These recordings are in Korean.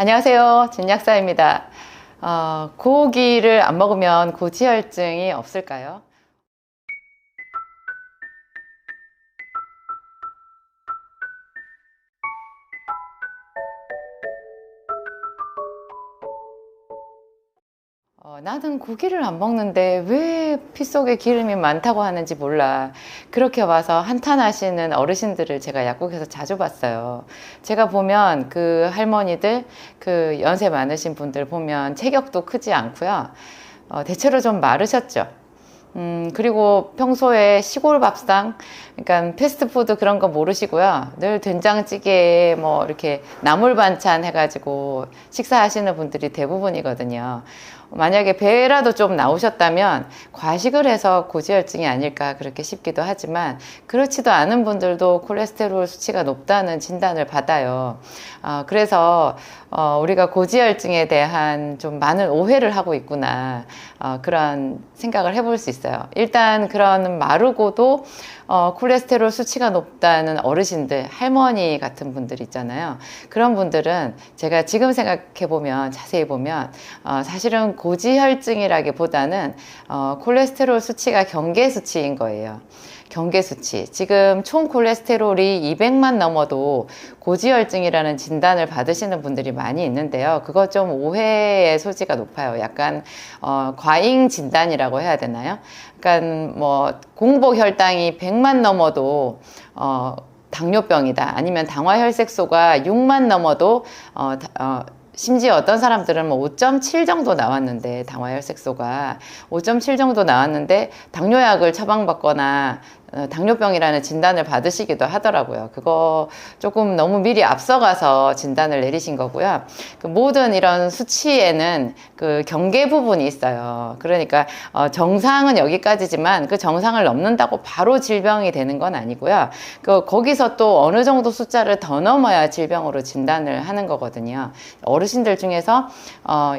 안녕하세요. 진약사입니다. 어, 고기를 안 먹으면 고지혈증이 없을까요? 나는 고기를 안 먹는데 왜 피 속에 기름이 많다고 하는지 몰라. 그렇게 와서 한탄하시는 어르신들을 제가 약국에서 자주 봤어요. 제가 보면 그 할머니들, 그 연세 많으신 분들 보면 체격도 크지 않고요. 어, 대체로 좀 마르셨죠. 음, 그리고 평소에 시골 밥상, 그러니까 패스트푸드 그런 거 모르시고요. 늘 된장찌개에 뭐 이렇게 나물 반찬 해가지고 식사하시는 분들이 대부분이거든요. 만약에 배라도 좀 나오셨다면 과식을 해서 고지혈증이 아닐까 그렇게 싶기도 하지만 그렇지도 않은 분들도 콜레스테롤 수치가 높다는 진단을 받아요. 어, 그래서 어, 우리가 고지혈증에 대한 좀 많은 오해를 하고 있구나 어, 그런 생각을 해볼 수 있어요. 일단 그런 마르고도 어, 콜레스테롤 수치가 높다는 어르신들, 할머니 같은 분들 있잖아요. 그런 분들은 제가 지금 생각해 보면 자세히 보면 어, 사실은 고지혈증이라기보다는 어, 콜레스테롤 수치가 경계 수치인 거예요. 경계 수치. 지금 총 콜레스테롤이 200만 넘어도 고지혈증이라는 진단을 받으시는 분들이 많이 있는데요. 그거 좀 오해의 소지가 높아요. 약간 어, 과잉 진단이라고 해야 되나요? 그러니까 뭐 공복 혈당이 100만 넘어도 어, 당뇨병이다. 아니면 당화혈색소가 6만 넘어도 어, 어 심지어 어떤 사람들은 뭐 5.7 정도 나왔는데 당화혈색소가 5.7 정도 나왔는데 당뇨약을 처방받거나 어, 당뇨병이라는 진단을 받으시기도 하더라고요. 그거 조금 너무 미리 앞서가서 진단을 내리신 거고요. 그 모든 이런 수치에는 그 경계 부분이 있어요. 그러니까 어 정상은 여기까지지만 그 정상을 넘는다고 바로 질병이 되는 건 아니고요. 그 거기서 또 어느 정도 숫자를 더 넘어야 질병으로 진단을 하는 거거든요. 어르신들 중에서 어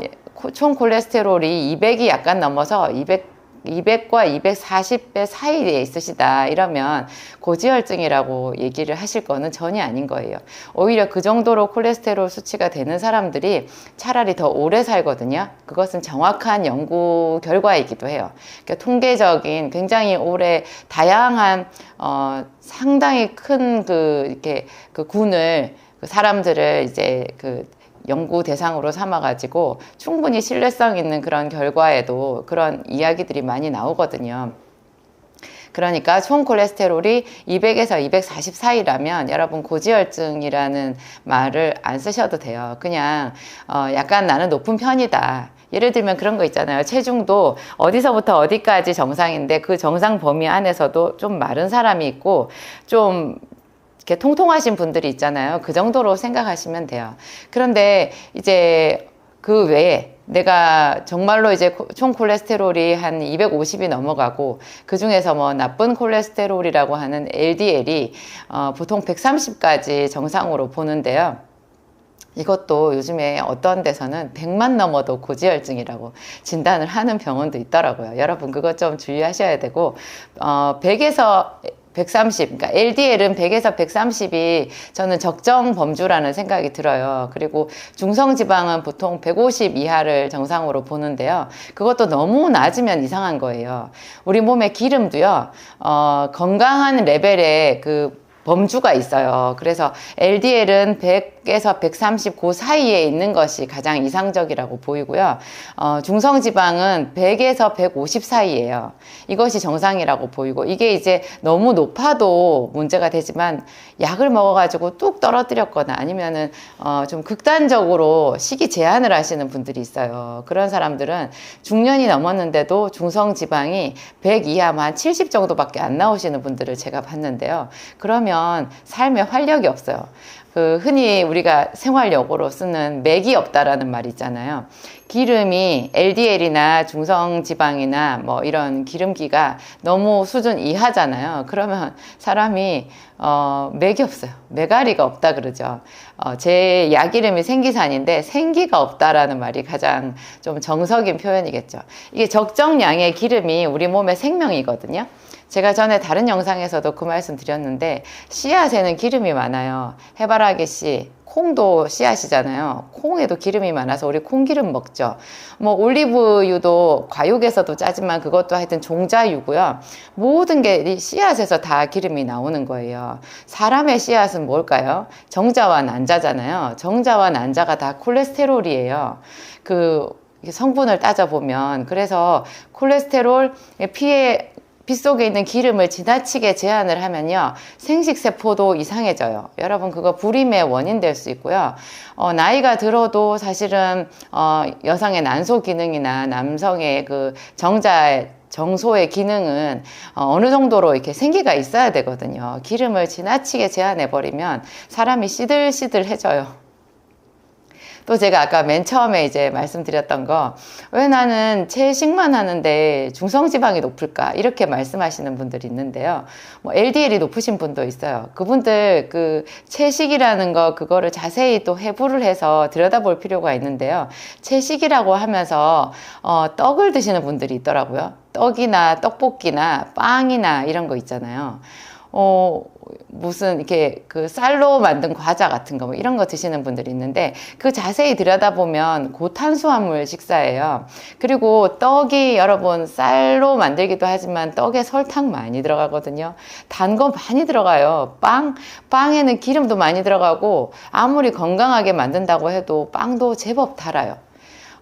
총 콜레스테롤이 200이 약간 넘어서 200 200과 240배 사이에 있으시다 이러면 고지혈증이라고 얘기를 하실 거는 전혀 아닌 거예요. 오히려 그 정도로 콜레스테롤 수치가 되는 사람들이 차라리 더 오래 살거든요. 그것은 정확한 연구 결과이기도 해요. 그러니까 통계적인 굉장히 오래 다양한 어, 상당히 큰 그 이렇게 그 군을 그 사람들을 이제 그 연구 대상으로 삼아가지고 충분히 신뢰성 있는 그런 결과에도 그런 이야기들이 많이 나오거든요. 그러니까 총 콜레스테롤이 200에서 240 사이라면 여러분 고지혈증이라는 말을 안 쓰셔도 돼요. 그냥 어 약간 나는 높은 편이다. 예를 들면 그런 거 있잖아요. 체중도 어디서부터 어디까지 정상인데 그 정상 범위 안에서도 좀 마른 사람이 있고 좀 이렇게 통통하신 분들이 있잖아요. 그 정도로 생각하시면 돼요. 그런데 이제 그 외에 내가 정말로 이제 총 콜레스테롤이 한 250이 넘어가고 그 중에서 뭐 나쁜 콜레스테롤이라고 하는 LDL이 어 보통 130까지 정상으로 보는데요. 이것도 요즘에 어떤 데서는 100만 넘어도 고지혈증이라고 진단을 하는 병원도 있더라고요. 여러분 그것 좀 주의하셔야 되고 어 100에서 130, 그러니까 LDL은 100에서 130이 저는 적정 범주라는 생각이 들어요. 그리고 중성 지방은 보통 150 이하를 정상으로 보는데요. 그것도 너무 낮으면 이상한 거예요. 우리 몸의 기름도요, 어, 건강한 레벨의 그 범주가 있어요. 그래서 LDL은 100에서 130그 사이에 있는 것이 가장 이상적이라고 보이고요. 어, 중성지방은 100에서 150 사이에요. 이것이 정상이라고 보이고 이게 이제 너무 높아도 문제가 되지만 약을 먹어가지고 뚝 떨어뜨렸거나 아니면은 어, 좀 극단적으로 식이 제한을 하시는 분들이 있어요. 그런 사람들은 중년이 넘었는데도 중성지방이 100 이하 만 70 정도밖에 안 나오시는 분들을 제가 봤는데요. 그러면 하면 삶에 활력이 없어요. 그 흔히 우리가 생활용어로 쓰는 맥이 없다라는 말 있잖아요. 기름이 LDL이나 중성 지방이나 뭐 이런 기름기가 너무 수준 이하잖아요. 그러면 사람이 어, 맥이 없어요. 메가리가 없다 그러죠. 어, 제 야기름이 생기산인데 생기가 없다라는 말이 가장 좀 정석인 표현이겠죠. 이게 적정량의 기름이 우리 몸의 생명이거든요. 제가 전에 다른 영상에서도 그 말씀 드렸는데 씨앗에는 기름이 많아요. 해바라기 씨, 콩도 씨앗이잖아요. 콩에도 기름이 많아서 우리 콩기름 먹죠. 뭐 올리브유도 과육에서도 짜지만 그것도 하여튼 종자유고요. 모든 게 씨앗에서 다 기름이 나오는 거예요. 사람의 씨앗은 뭘까요? 정자와 난자잖아요. 정자와 난자가 다 콜레스테롤이에요. 그 성분을 따져보면 그래서 콜레스테롤 피에 피 속에 있는 기름을 지나치게 제한을 하면요 생식세포도 이상해져요. 여러분 그거 불임의 원인 될 수 있고요. 어, 나이가 들어도 사실은 어, 여성의 난소 기능이나 남성의 그 정자 정소의 기능은 어, 어느 정도로 이렇게 생기가 있어야 되거든요. 기름을 지나치게 제한해 버리면 사람이 시들시들해져요 또 제가 아까 맨 처음에 이제 말씀드렸던 거, 왜 나는 채식만 하는데 중성지방이 높을까? 이렇게 말씀하시는 분들이 있는데요. 뭐 LDL이 높으신 분도 있어요. 그분들 그 채식이라는 거, 그거를 자세히 또 해부를 해서 들여다볼 필요가 있는데요. 채식이라고 하면서, 어, 떡을 드시는 분들이 있더라고요. 떡이나 떡볶이나 빵이나 이런 거 있잖아요. 어, 무슨 이렇게 그 쌀로 만든 과자 같은 거 뭐 이런 거 드시는 분들이 있는데 그 자세히 들여다보면 고탄수화물 식사예요. 그리고 떡이 여러분 쌀로 만들기도 하지만 떡에 설탕 많이 들어가거든요. 단 거 많이 들어가요. 빵, 빵에는 기름도 많이 들어가고 아무리 건강하게 만든다고 해도 빵도 제법 달아요.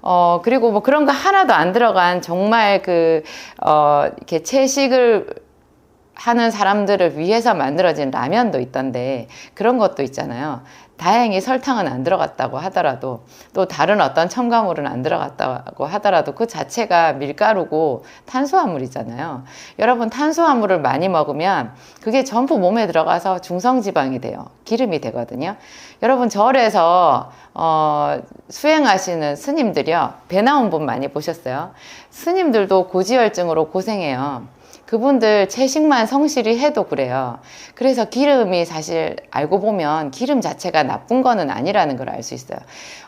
어, 그리고 뭐 그런 거 하나도 안 들어간 정말 그, 어, 이렇게 채식을 하는 사람들을 위해서 만들어진 라면도 있던데 그런 것도 있잖아요. 다행히 설탕은 안 들어갔다고 하더라도 또 다른 어떤 첨가물은 안 들어갔다고 하더라도 그 자체가 밀가루고 탄수화물이잖아요. 여러분 탄수화물을 많이 먹으면 그게 전부 몸에 들어가서 중성지방이 돼요. 기름이 되거든요. 여러분 절에서 어, 수행하시는 스님들이요. 배 나온 분 많이 보셨어요. 스님들도 고지혈증으로 고생해요. 그분들 채식만 성실히 해도 그래요. 그래서 기름이 사실 알고 보면 기름 자체가 나쁜 거는 아니라는 걸 알 수 있어요.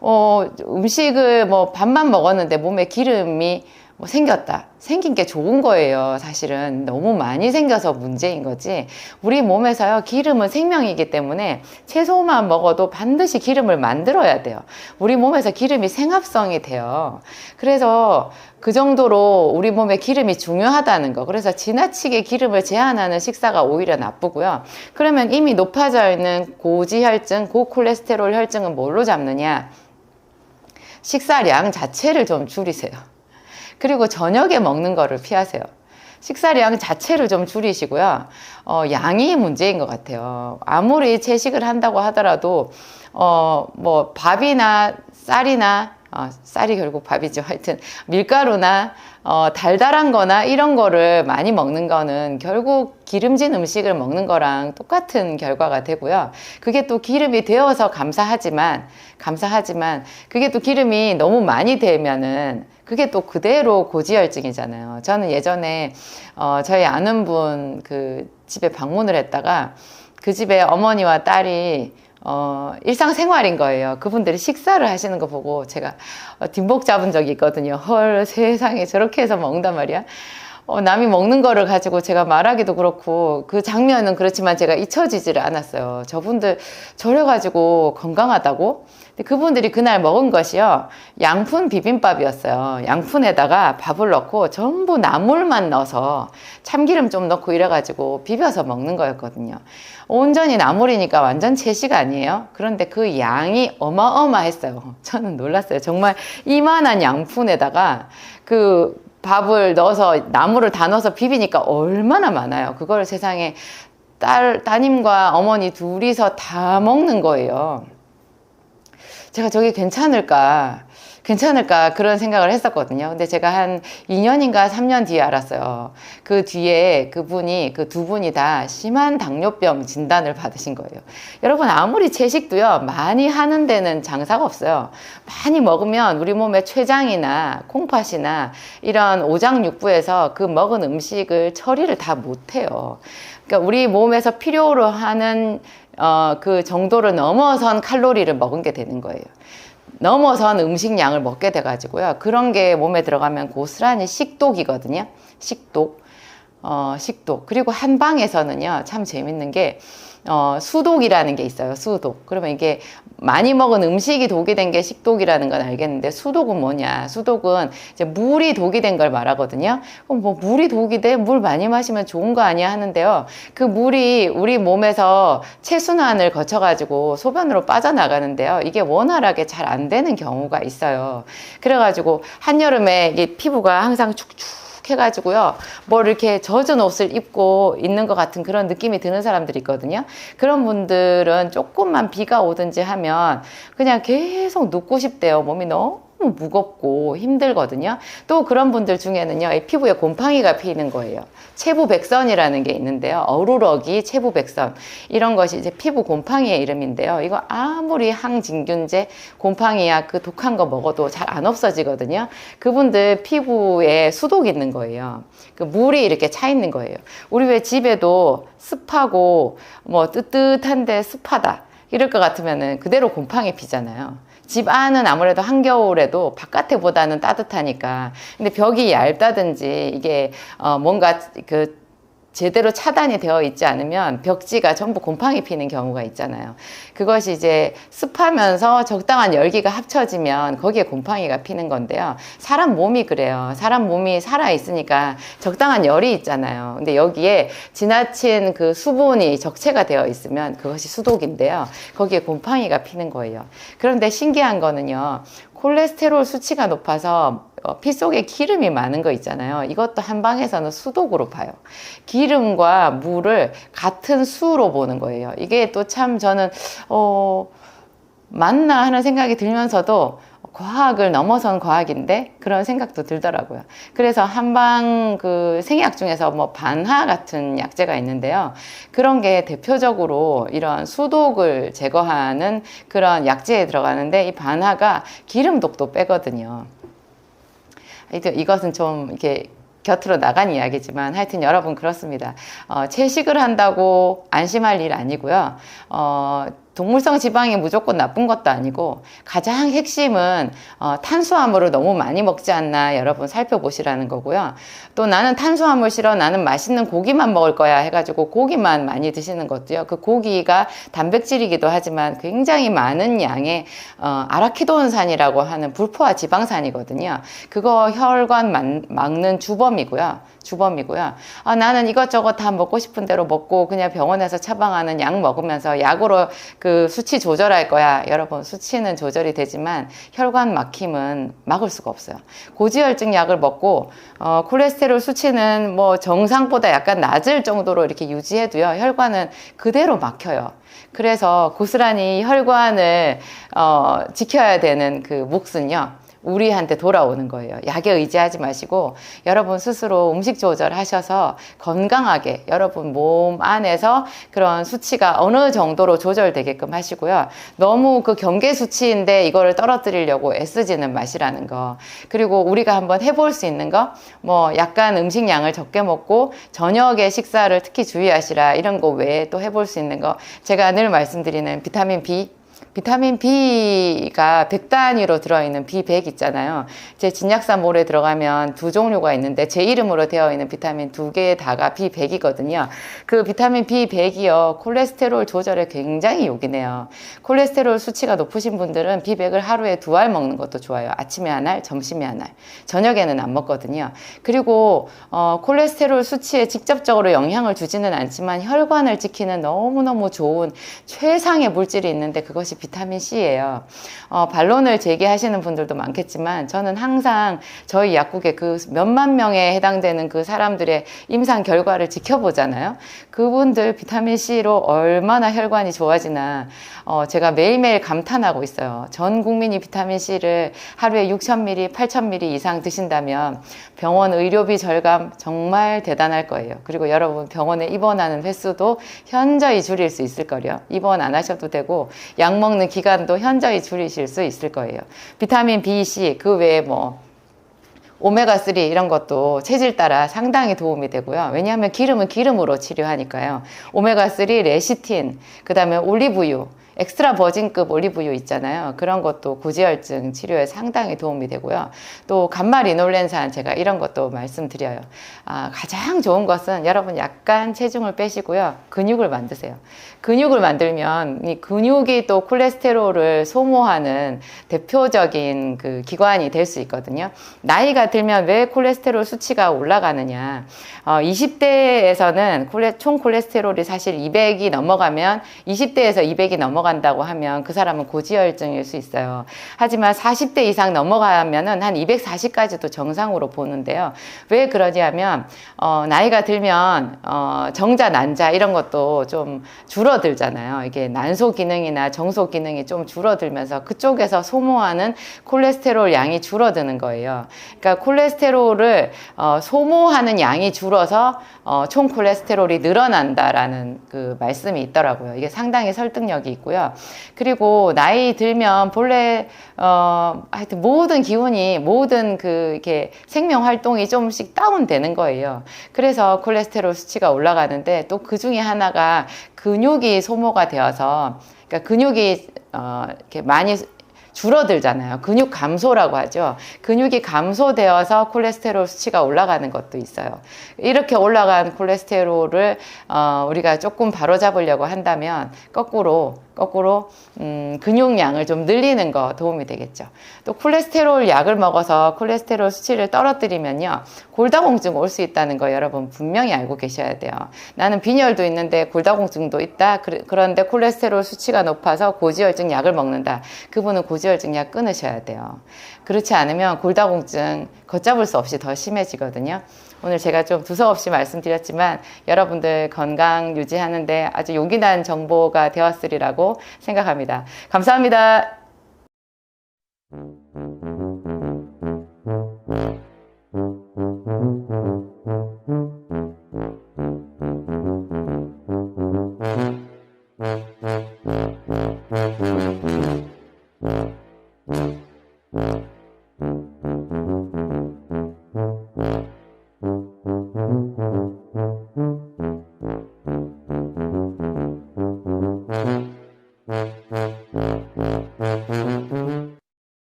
어, 음식을 뭐 밥만 먹었는데 몸에 기름이 뭐 생겼다. 생긴 게 좋은 거예요. 사실은 너무 많이 생겨서 문제인 거지. 우리 몸에서요, 기름은 생명이기 때문에 채소만 먹어도 반드시 기름을 만들어야 돼요. 우리 몸에서 기름이 생합성이 돼요. 그래서 그 정도로 우리 몸에 기름이 중요하다는 거. 그래서 지나치게 기름을 제한하는 식사가 오히려 나쁘고요. 그러면 이미 높아져 있는 고지혈증, 고콜레스테롤 혈증은 뭘로 잡느냐? 식사량 자체를 좀 줄이세요. 그리고 저녁에 먹는 거를 피하세요. 식사량 자체를 좀 줄이시고요. 어, 양이 문제인 것 같아요. 아무리 채식을 한다고 하더라도, 어, 뭐, 밥이나 쌀이나, 어, 쌀이 결국 밥이죠. 하여튼, 밀가루나, 어, 달달한 거나 이런 거를 많이 먹는 거는 결국 기름진 음식을 먹는 거랑 똑같은 결과가 되고요. 그게 또 기름이 되어서 감사하지만, 감사하지만, 그게 또 기름이 너무 많이 되면은 그게 또 그대로 고지혈증이잖아요. 저는 예전에 어, 저희 아는 분 그 집에 방문을 했다가 그 집에 어머니와 딸이 어, 일상생활인 거예요. 그분들이 식사를 하시는 거 보고 제가 어, 뒷목 잡은 적이 있거든요. 헐, 세상에 저렇게 해서 먹는단 말이야. 어, 남이 먹는 거를 가지고 제가 말하기도 그렇고 그 장면은 그렇지만 제가 잊혀지지를 않았어요. 저분들 저래 가지고 건강하다고? 근데 그분들이 그날 먹은 것이요. 양푼 비빔밥이었어요. 양푼에다가 밥을 넣고 전부 나물만 넣어서 참기름 좀 넣고 이래 가지고 비벼서 먹는 거였거든요. 온전히 나물이니까 완전 채식 아니에요? 그런데 그 양이 어마어마했어요. 저는 놀랐어요. 정말 이만한 양푼에다가 그 밥을 넣어서 나물을 다 넣어서 비비니까 얼마나 많아요. 그걸 세상에 딸, 따님과 어머니 둘이서 다 먹는 거예요. 제가 저게 괜찮을까? 괜찮을까 그런 생각을 했었거든요. 근데 제가 한 2년인가 3년 뒤에 알았어요. 그 뒤에 그분이 그 두 분이 다 심한 당뇨병 진단을 받으신 거예요. 여러분 아무리 채식도요 많이 하는 데는 장사가 없어요. 많이 먹으면 우리 몸에 췌장이나 콩팥이나 이런 오장육부에서 그 먹은 음식을 처리를 다 못해요. 그러니까 우리 몸에서 필요로 하는 어, 그 정도를 넘어선 칼로리를 먹은 게 되는 거예요. 넘어선 음식량을 먹게 돼가지고요. 그런 게 몸에 들어가면 고스란히 식독이거든요. 식독. 어, 식독. 그리고 한방에서는요, 참 재밌는 게, 어, 수독이라는 게 있어요. 수독. 그러면 이게 많이 먹은 음식이 독이 된 게 식독이라는 건 알겠는데 수독은 뭐냐? 수독은 이제 물이 독이 된 걸 말하거든요. 그럼 뭐 물이 독이 돼? 물 많이 마시면 좋은 거 아니야? 하는데요. 그 물이 우리 몸에서 체순환을 거쳐 가지고 소변으로 빠져나가는데요. 이게 원활하게 잘 안 되는 경우가 있어요. 그래 가지고 한여름에 이 피부가 항상 축축 해가지고요. 뭘 이렇게 젖은 옷을 입고 있는 것 같은 그런 느낌이 드는 사람들이 있거든요. 그런 분들은 조금만 비가 오든지 하면 그냥 계속 눕고 싶대요. 몸이 너무 너무 무겁고 힘들거든요. 또 그런 분들 중에는요, 이 피부에 곰팡이가 피는 거예요. 체부백선이라는 게 있는데요. 어루러기, 체부백선. 이런 것이 이제 피부 곰팡이의 이름인데요. 이거 아무리 항진균제, 곰팡이야 그 독한 거 먹어도 잘 안 없어지거든요. 그분들 피부에 수독 있는 거예요. 그 물이 이렇게 차 있는 거예요. 우리 왜 집에도 습하고 뭐 뜨뜻한데 습하다. 이럴 것 같으면은 그대로 곰팡이 피잖아요. 집 안은 아무래도 한겨울에도 바깥에보다는 따뜻하니까. 근데 벽이 얇다든지 이게 어 뭔가 그 제대로 차단이 되어 있지 않으면 벽지가 전부 곰팡이 피는 경우가 있잖아요. 그것이 이제 습하면서 적당한 열기가 합쳐지면 거기에 곰팡이가 피는 건데요. 사람 몸이 그래요. 사람 몸이 살아 있으니까 적당한 열이 있잖아요. 근데 여기에 지나친 그 수분이 적체가 되어 있으면 그것이 수독인데요. 거기에 곰팡이가 피는 거예요. 그런데 신기한 거는요. 콜레스테롤 수치가 높아서 어, 피 속에 기름이 많은 거 있잖아요. 이것도 한방에서는 수독으로 봐요. 기름과 물을 같은 수로 보는 거예요. 이게 또 참 저는 어 맞나 하는 생각이 들면서도 과학을 넘어선 과학인데 그런 생각도 들더라고요. 그래서 한방 그 생약 중에서 뭐 반하 같은 약재가 있는데요. 그런 게 대표적으로 이런 수독을 제거하는 그런 약재에 들어가는데 이 반하가 기름독도 빼거든요. 이것은 좀 이렇게 곁으로 나간 이야기지만 하여튼 여러분 그렇습니다. 어, 채식을 한다고 안심할 일 아니고요. 어, 동물성 지방이 무조건 나쁜 것도 아니고 가장 핵심은 어, 탄수화물을 너무 많이 먹지 않나 여러분 살펴보시라는 거고요. 또 나는 탄수화물 싫어 나는 맛있는 고기만 먹을 거야 해가지고 고기만 많이 드시는 것도요. 그 고기가 단백질이기도 하지만 굉장히 많은 양의 어, 아라키도온산이라고 하는 불포화 지방산이거든요. 그거 혈관 막는 주범이고요. 주범이고요. 아, 나는 이것저것 다 먹고 싶은 대로 먹고 그냥 병원에서 처방하는 약 먹으면서 약으로 그 수치 조절할 거야. 여러분, 수치는 조절이 되지만 혈관 막힘은 막을 수가 없어요. 고지혈증 약을 먹고 어, 콜레스테롤 수치는 뭐 정상보다 약간 낮을 정도로 이렇게 유지해도요. 혈관은 그대로 막혀요. 그래서 고스란히 혈관을 어, 지켜야 되는 그 몫은요. 우리한테 돌아오는 거예요. 약에 의지하지 마시고 여러분 스스로 음식 조절하셔서 건강하게 여러분 몸 안에서 그런 수치가 어느 정도로 조절되게끔 하시고요. 너무 그 경계 수치인데 이거를 떨어뜨리려고 애쓰지는 마시라는 거. 그리고 우리가 한번 해볼 수 있는 거, 뭐 약간 음식 양을 적게 먹고 저녁에 식사를 특히 주의하시라 이런 거 외에 또 해볼 수 있는 거. 제가 늘 말씀드리는 비타민 B 비타민 B가 100단위로 들어있는 B100 있잖아요. 제 진약사몰에 들어가면 두 종류가 있는데 제 이름으로 되어 있는 비타민 두 개 다가 B100이거든요. 그 비타민 B100이요. 콜레스테롤 조절에 굉장히 요기네요. 콜레스테롤 수치가 높으신 분들은 B100을 하루에 두 알 먹는 것도 좋아요. 아침에 한 알, 점심에 한 알. 저녁에는 안 먹거든요. 그리고 어, 콜레스테롤 수치에 직접적으로 영향을 주지는 않지만 혈관을 지키는 너무너무 좋은 최상의 물질이 있는데 그것이 비타민 C예요. 어, 반론을 제기하시는 분들도 많겠지만 저는 항상 저희 약국의 그 몇만 명에 해당되는 그 사람들의 임상 결과를 지켜보잖아요. 그분들 비타민 C로 얼마나 혈관이 좋아지나 어, 제가 매일매일 감탄하고 있어요. 전 국민이 비타민 C를 하루에 6,000ml, 8,000ml 이상 드신다면 병원 의료비 절감 정말 대단할 거예요. 그리고 여러분 병원에 입원하는 횟수도 현저히 줄일 수 있을 거요. 입원 안 하셔도 되고 약 먹는 기간도 현저히 줄이실 수 있을 거예요. 비타민 B, C 그 외에 뭐 오메가3 이런 것도 체질 따라 상당히 도움이 되고요. 왜냐하면 기름은 기름으로 치료하니까요. 오메가3, 레시틴, 그 다음에 올리브유, 엑스트라 버진급 올리브유 있잖아요. 그런 것도 고지혈증 치료에 상당히 도움이 되고요. 또 간말 리놀렌산 제가 이런 것도 말씀드려요. 아, 가장 좋은 것은 여러분 약간 체중을 빼시고요. 근육을 만드세요. 근육을 만들면 이 근육이 또 콜레스테롤을 소모하는 대표적인 그 기관이 될 수 있거든요. 나이가 들면 왜 콜레스테롤 수치가 올라가느냐. 어, 20대에서는 콜레, 총 콜레스테롤이 사실 200이 넘어가면 20대에서 200이 넘어 간다고 하면 그 사람은 고지혈증일 수 있어요. 하지만 40대 이상 넘어가면은 한 240까지도 정상으로 보는데요. 왜 그러냐면 어, 나이가 들면 어, 정자 난자 이런 것도 좀 줄어들잖아요. 이게 난소 기능이나 정소 기능이 좀 줄어들면서 그쪽에서 소모하는 콜레스테롤 양이 줄어드는 거예요. 그러니까 콜레스테롤을 어, 소모하는 양이 줄어서 어, 총 콜레스테롤이 늘어난다라는 그 말씀이 있더라고요. 이게 상당히 설득력이 있고요. 그리고 나이 들면 본래 어, 하여튼 모든 기운이 모든 그 이렇게 생명 활동이 조금씩 다운되는 거예요. 그래서 콜레스테롤 수치가 올라가는데 또 그 중에 하나가 근육이 소모가 되어서 그러니까 근육이 어, 이렇게 많이 줄어들잖아요. 근육 감소라고 하죠. 근육이 감소되어서 콜레스테롤 수치가 올라가는 것도 있어요. 이렇게 올라간 콜레스테롤을 어, 우리가 조금 바로잡으려고 한다면 거꾸로 거꾸로 음, 근육량을 좀 늘리는 거 도움이 되겠죠. 또 콜레스테롤 약을 먹어서 콜레스테롤 수치를 떨어뜨리면요 골다공증 올 수 있다는 거 여러분 분명히 알고 계셔야 돼요. 나는 빈혈도 있는데 골다공증도 있다. 그런데 콜레스테롤 수치가 높아서 고지혈증 약을 먹는다. 그분은 고지혈증 약 끊으셔야 돼요. 그렇지 않으면 골다공증 걷잡을 수 없이 더 심해지거든요. 오늘 제가 좀 두서없이 말씀드렸지만 여러분들 건강 유지하는데 아주 용기난 정보가 되었으리라고 생각합니다. 감사합니다.